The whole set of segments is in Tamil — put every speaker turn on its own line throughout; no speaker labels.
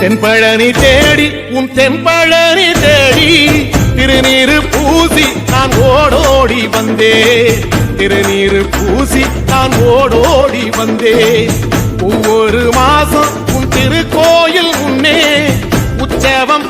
தென்பழனி தேடி உன் தென்பழனி தேடி திருநீரு பூசி நான் ஓடோடி வந்தே. திருநீரு பூசி நான் ஓடோடி வந்தே. ஒவ்வொரு மாசம் உன் திருக்கோயில் முன்னே உற்சவம்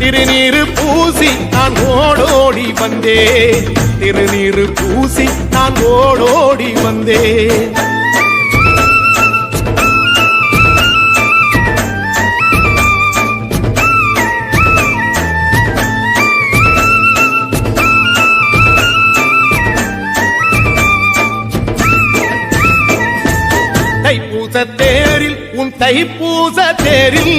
திருநீரு பூசி நான் ஓடோடி வந்தேன் திருநீரு பூசி நான் ஓடோடி வந்தேன் தைப்பூச தேரில் உன் தைப்பூச தேரில்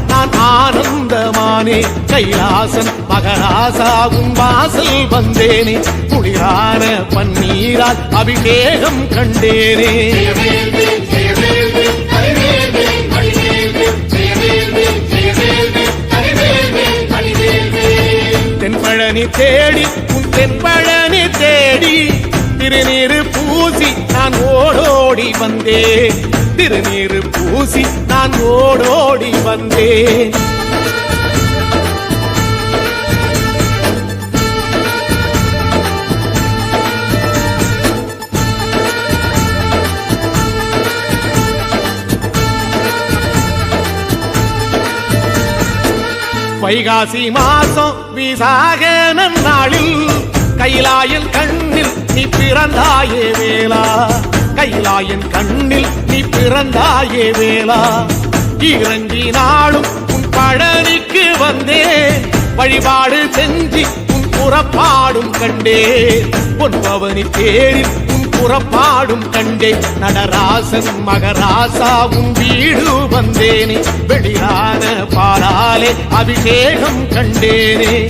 நான் ஆனந்தமானே. கைலாசன் மகராசாவும் வாசல் வந்தேனே. குளிரான பன்னீரால் அபிஷேகம் கண்டேனே. தென்பழனி தேடி உன் தென்பழனி தேடி. திருநீரு பூசி நான் ஓடோடி வந்தேன் திருநீரு பூசி நான் ஓடோடி வந்தேன் வைகாசி மாசம் விசாக நாளில் கைலாயில் கண்ணில் நீ பிறந்தாயே வேளா. கைலாயன் கண்ணில் நீ பிறந்தாயே வேளா. இறங்கி நாளும் உன் பழனிக்கு வந்தே. வழிபாடு செஞ்சு உன் புறப்பாடும் கண்டே. பொன்பவனி தேரில் உன் புறப்பாடும் கண்டே. நடராசன் மகராசா உன் வீடு வந்தேனே. வெளியான பாலாலே அபிஷேகம் கண்டேனே.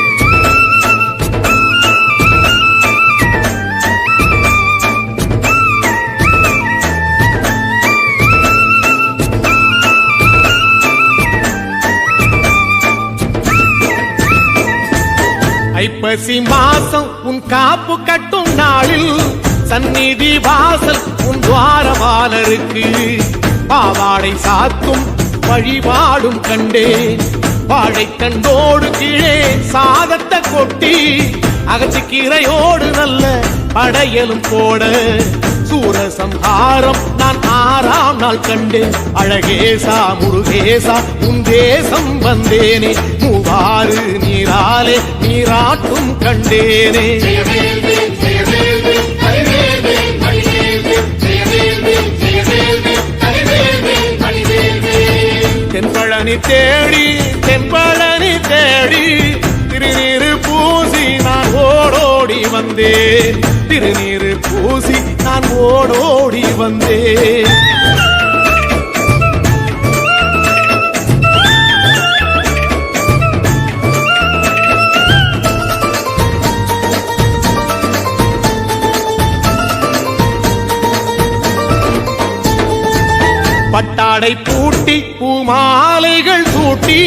ஐப்பசி மாசம் உன் காப்பு கட்டும் நாளில் சந்நிதி வாசல் உன் துவாரபாலருக்கு. பாவாடை சாத்தும் வழிபாடும் கண்டே கண்டேன் வாழைக்கண்டோடு கீழே சாதத்தை கொட்டி அகச்சிக்கீரையோடு நல்ல படையலும் போட. சூரசம்ஹாரம் நான் ஆறாம் நாள் கண்டேன். அழகேசா முருகேசா உன் தேசம் வந்தேனே. மூவாறு நீராலே நீராட்டும் கண்டேனே. தென்பழனி தேடி தென்பழனி தேடி திருநீரு பூசி நான் ஓடோடி வந்தேன். திருநீரு பூசி நான் ஓடோடி வந்தேன். பட்டாடை பூட்டி பூமாலைகள் சூட்டி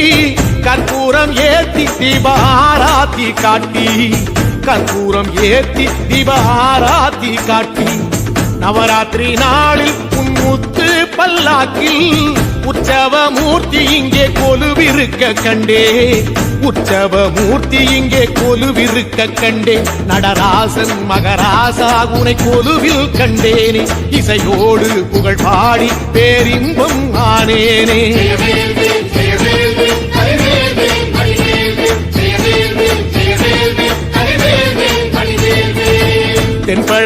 கற்பூரம் ஏத்தி தீபாராத்தி காட்டி. கற்பூரம் ஏத்தி தீபாராத்தி காட்டி. நவராத்திரி நாளில் உன்முத்து பல்லாக்கில் உற்சவ மூர்த்தி இங்கே கொலுவிருக்க கண்டே. உற்சவ மூர்த்தி இங்கே கொலுவிருக்க கண்டே. நடராசன் மகராசா உனை கொலுவில் கண்டேனே. இசையோடு புகழ் பாடி பேரின்பம் ஆனேனே.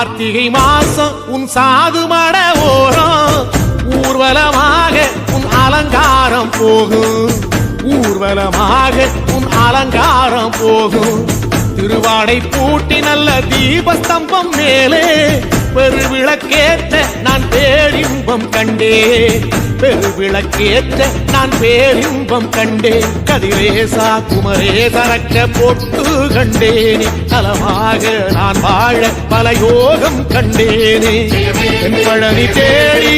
கார்த்திகை மாசம் உன் சாது மட ஓரம். ஊர்வலமாக உன் அலங்காரம் போகும். ஊர்வலமாக உன் அலங்காரம் போகும். திருவாடை பூட்டி நல்ல தீபஸ்தம்பம் மேலே. பெருவிளக்கேற்ற நான் பேரின்பம் கண்டேன் பெருவிளக்கேற்ற நான் பேரின்பம் கண்டேன் கதிரேசா குமரே தரக்க போட்டு கண்டேனே. தலமாக நான் வாழ பல யோகம் கண்டேனே. பழனி தேடி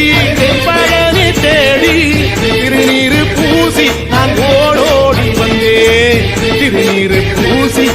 பழனி தேடி திருநீரு பூசி நான் ஓடோடி வந்தேன். திருநீரு பூசி